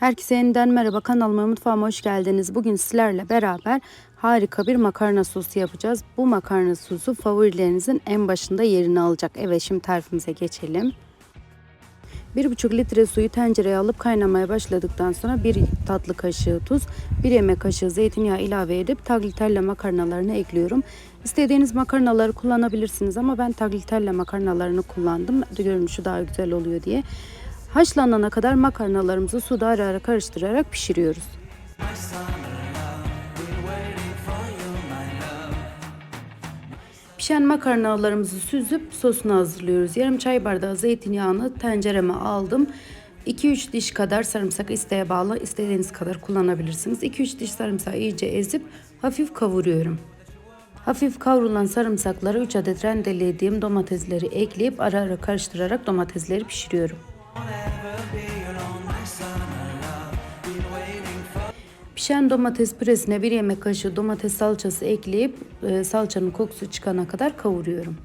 Herkese yeniden merhaba kanalıma mutfağıma hoş geldiniz. Bugün sizlerle beraber harika bir makarna sosu yapacağız. Bu makarna sosu favorilerinizin en başında yerini alacak. Evet şimdi tarifimize geçelim. 1,5 litre suyu tencereye alıp kaynamaya başladıktan sonra 1 tatlı kaşığı tuz, 1 yemek kaşığı zeytinyağı ilave edip taglitelle makarnalarını ekliyorum. İstediğiniz makarnaları kullanabilirsiniz ama ben taglitelle makarnalarını kullandım. Görünüşü daha güzel oluyor diye. Haşlanana kadar makarnalarımızı suda ara ara karıştırarak pişiriyoruz. Pişen makarnalarımızı süzüp sosunu hazırlıyoruz. Yarım çay bardağı zeytinyağını tencereme aldım. 2-3 diş kadar sarımsak isteğe bağlı istediğiniz kadar kullanabilirsiniz. 2-3 diş sarımsağı iyice ezip hafif kavuruyorum. Hafif kavrulan sarımsaklara 3 adet rendelediğim domatesleri ekleyip ara ara karıştırarak domatesleri pişiriyorum. Pişen domates püresine bir yemek kaşığı domates salçası ekleyip e, salçanın kokusu çıkana kadar kavuruyorum.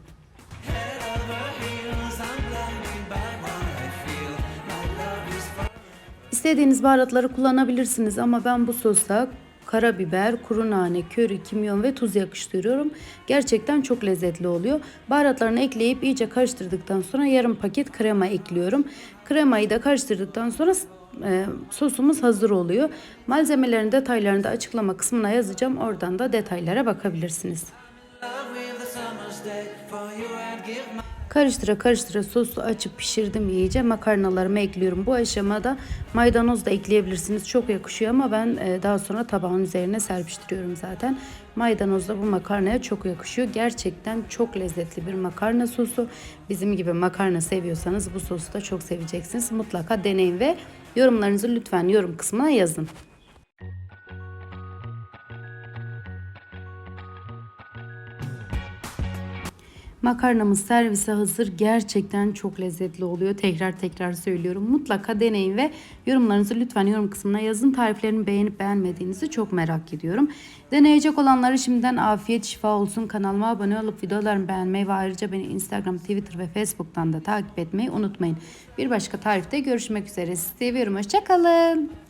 İstediğiniz baharatları kullanabilirsiniz ama ben bu sosa karabiber, kuru nane, köri, kimyon ve tuz yakıştırıyorum. Gerçekten çok lezzetli oluyor. Baharatlarını ekleyip iyice karıştırdıktan sonra yarım paket krema ekliyorum. Kremayı da karıştırdıktan sonra e, sosumuz hazır oluyor. Malzemelerin detaylarını da açıklama kısmına yazacağım. Oradan da detaylara bakabilirsiniz. Karıştıra karıştıra sosu açıp pişirdim iyice. Makarnalarımı ekliyorum. Bu aşamada maydanoz da ekleyebilirsiniz. Çok yakışıyor ama ben e, daha sonra tabağın üzerine serpiştiriyorum zaten. Maydanoz da bu makarnaya çok yakışıyor. Gerçekten çok lezzetli bir makarna sosu. Bizim gibi makarna seviyorsanız bu sosu da çok seveceksiniz. Mutlaka deneyin ve yorumlarınızı lütfen yorum kısmına yazın. Makarnamız servise hazır. Gerçekten çok lezzetli oluyor. Tekrar tekrar söylüyorum. Mutlaka deneyin ve yorumlarınızı lütfen yorum kısmına yazın. Tariflerimi beğenip beğenmediğinizi çok merak ediyorum. Deneyecek olanlara şimdiden afiyet şifa olsun. Kanalıma abone olup videolarımı beğenmeyi ve ayrıca beni Instagram, Twitter ve Facebook'tan da takip etmeyi unutmayın. Bir başka tarifte görüşmek üzere. Sizi seviyorum. Hoşçakalın.